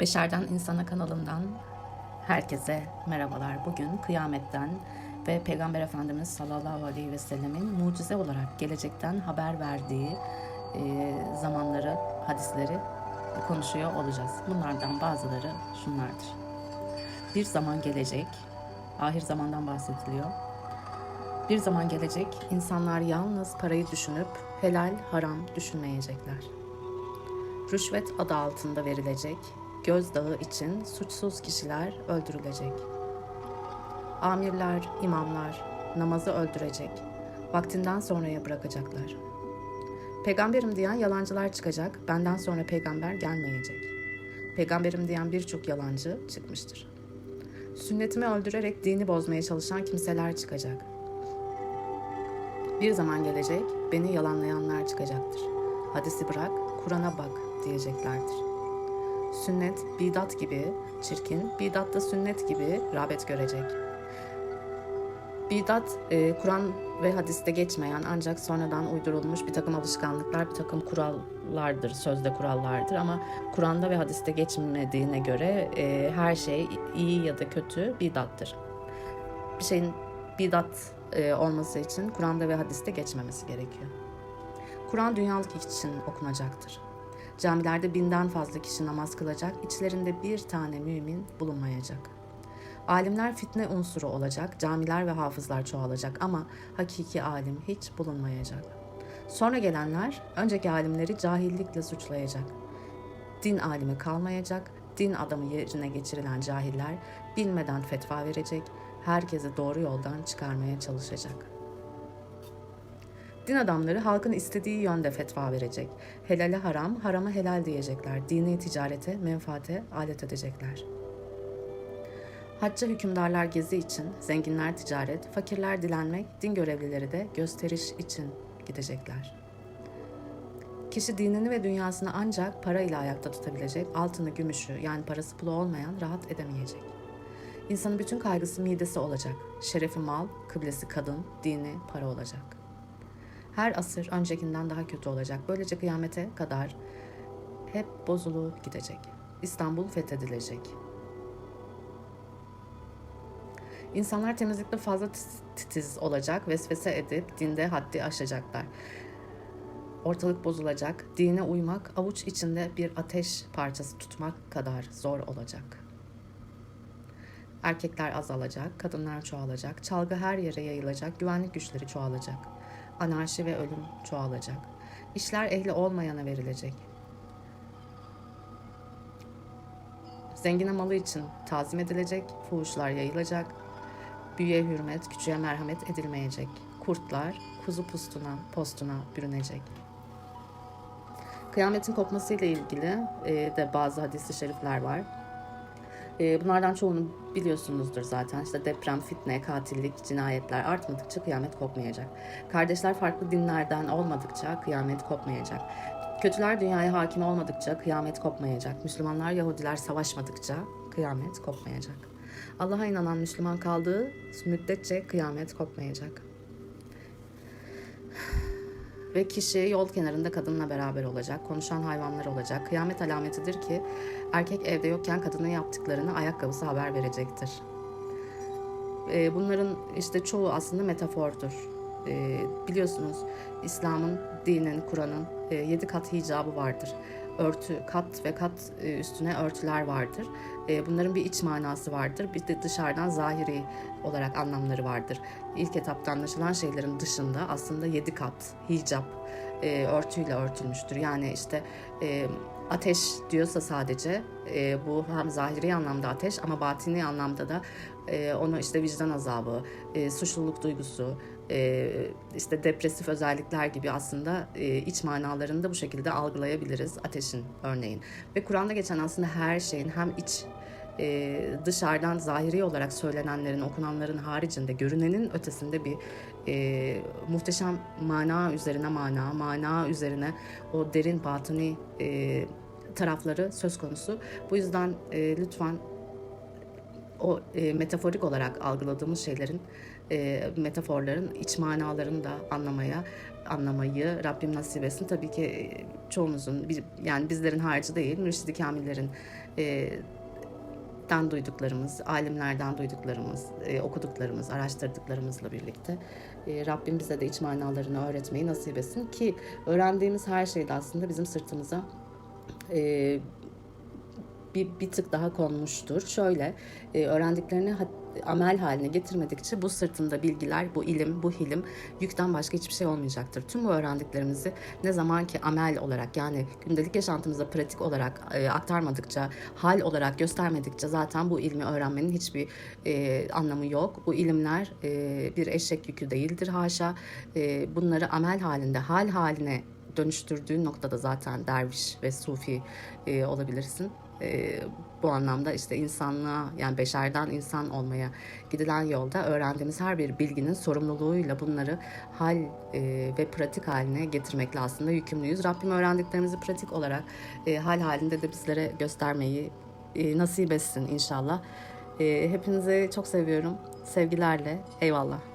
Beşerden İnsana kanalından herkese merhabalar. Bugün kıyametten ve Peygamber Efendimiz sallallahu aleyhi ve sellemin mucize olarak gelecekten haber verdiği e, zamanları, hadisleri konuşuyor olacağız. Bunlardan bazıları şunlardır. Bir zaman gelecek, ahir zamandan bahsediliyor. Bir zaman gelecek, insanlar yalnız parayı düşünüp helal, haram düşünmeyecekler. Rüşvet adı altında verilecek, gözdağı için suçsuz kişiler öldürülecek. Amirler, imamlar namazı öldürecek, vaktinden sonraya bırakacaklar. Peygamberim diyen yalancılar çıkacak, benden sonra peygamber gelmeyecek. Peygamberim diyen birçok yalancı çıkmıştır. Sünnetimi öldürerek dini bozmaya çalışan kimseler çıkacak. Bir zaman gelecek, beni yalanlayanlar çıkacaktır. Hadisi bırak, Kur'an'a bak diyeceklerdir. Sünnet, bidat gibi çirkin, bidat da sünnet gibi rağbet görecek. Bidat, e, Kur'an ve hadiste geçmeyen ancak sonradan uydurulmuş bir takım alışkanlıklar, bir takım kurallardır, sözde kurallardır. Ama Kur'an'da ve hadiste geçmediğine göre e, her şey iyi ya da kötü bidattır. Bir şeyin bidat e, olması için Kur'an'da ve hadiste geçmemesi gerekiyor. Kur'an dünyalık için okunacaktır. Camilerde binden fazla kişi namaz kılacak, içlerinde bir tane mümin bulunmayacak. Alimler fitne unsuru olacak, camiler ve hafızlar çoğalacak ama hakiki alim hiç bulunmayacak. Sonra gelenler önceki alimleri cahillikle suçlayacak. Din alimi kalmayacak, din adamı yerine geçirilen cahiller bilmeden fetva verecek, herkesi doğru yoldan çıkarmaya çalışacak. Din adamları halkın istediği yönde fetva verecek. Helale haram, harama helal diyecekler. Dini ticarete, menfaate alet edecekler. Hacca hükümdarlar gezi için, zenginler ticaret, fakirler dilenmek, din görevlileri de gösteriş için gidecekler. Kişi dinini ve dünyasını ancak para ile ayakta tutabilecek, altını, gümüşü yani parası pulu olmayan rahat edemeyecek. İnsanın bütün kaygısı midesi olacak. Şerefi mal, kıblesi kadın, dini para olacak. Her asır öncekinden daha kötü olacak. Böylece kıyamete kadar hep bozulup gidecek. İstanbul fethedilecek. İnsanlar temizlikte fazla titiz olacak, vesvese edip dinde haddi aşacaklar. Ortalık bozulacak, dine uymak avuç içinde bir ateş parçası tutmak kadar zor olacak.'' Erkekler azalacak, kadınlar çoğalacak, çalgı her yere yayılacak, güvenlik güçleri çoğalacak. Anarşi ve ölüm çoğalacak. İşler ehli olmayana verilecek. Zengine malı için tazim edilecek, fuhuşlar yayılacak, büyüye hürmet, küçüğe merhamet edilmeyecek. Kurtlar kuzu pustuna, postuna bürünecek. Kıyametin kopmasıyla ilgili e, de bazı hadis-i şerifler var. E, bunlardan çoğunu biliyorsunuzdur zaten. İşte deprem, fitne, katillik, cinayetler artmadıkça kıyamet kopmayacak. Kardeşler farklı dinlerden olmadıkça kıyamet kopmayacak. Kötüler dünyaya hakim olmadıkça kıyamet kopmayacak. Müslümanlar, Yahudiler savaşmadıkça kıyamet kopmayacak. Allah'a inanan Müslüman kaldığı müddetçe kıyamet kopmayacak. Ve kişi yol kenarında kadınla beraber olacak, konuşan hayvanlar olacak. Kıyamet alametidir ki erkek evde yokken kadının yaptıklarını ayakkabısı haber verecektir. Ee, bunların işte çoğu aslında metafordur. Ee, biliyorsunuz İslam'ın, dinin, Kur'an'ın e, yedi kat hicabı vardır. Örtü, kat ve kat e, üstüne örtüler vardır. E, bunların bir iç manası vardır. Bir de dışarıdan zahiri olarak anlamları vardır. İlk etapta anlaşılan şeylerin dışında aslında yedi kat hicap örtüyle örtülmüştür. Yani işte ateş diyorsa sadece bu hem zahiri anlamda ateş ama batini anlamda da onu işte vicdan azabı, suçluluk duygusu, işte depresif özellikler gibi aslında iç manalarını da bu şekilde algılayabiliriz ateşin örneğin. Ve Kur'an'da geçen aslında her şeyin hem iç e, dışarıdan zahiri olarak söylenenlerin, okunanların haricinde görünenin ötesinde bir e, muhteşem mana üzerine mana, mana üzerine o derin batini e, tarafları söz konusu. Bu yüzden e, lütfen o e, metaforik olarak algıladığımız şeylerin, e, metaforların iç manalarını da anlamaya, anlamayı Rabbim nasip etsin. Tabii ki çoğumuzun bir- yani bizlerin harcı değil mürşidi kamillerin e, den duyduklarımız, alimlerden duyduklarımız, e, okuduklarımız, araştırdıklarımızla birlikte e, Rabbim bize de iç manalarını öğretmeyi nasip etsin ki öğrendiğimiz her şey de aslında bizim sırtımıza e, bir, bir tık daha konmuştur. Şöyle e, öğrendiklerini ha- amel haline getirmedikçe bu sırtında bilgiler, bu ilim, bu hilim yükten başka hiçbir şey olmayacaktır. Tüm bu öğrendiklerimizi ne zaman ki amel olarak yani gündelik yaşantımıza pratik olarak e, aktarmadıkça, hal olarak göstermedikçe zaten bu ilmi öğrenmenin hiçbir e, anlamı yok. Bu ilimler e, bir eşek yükü değildir haşa. E, bunları amel halinde, hal haline dönüştürdüğün noktada zaten derviş ve sufi e, olabilirsin. E, bu anlamda işte insanlığa yani beşerden insan olmaya gidilen yolda öğrendiğimiz her bir bilginin sorumluluğuyla bunları hal e, ve pratik haline getirmekle aslında yükümlüyüz. Rabbim öğrendiklerimizi pratik olarak e, hal halinde de bizlere göstermeyi e, nasip etsin inşallah. E, hepinizi çok seviyorum. Sevgilerle. Eyvallah.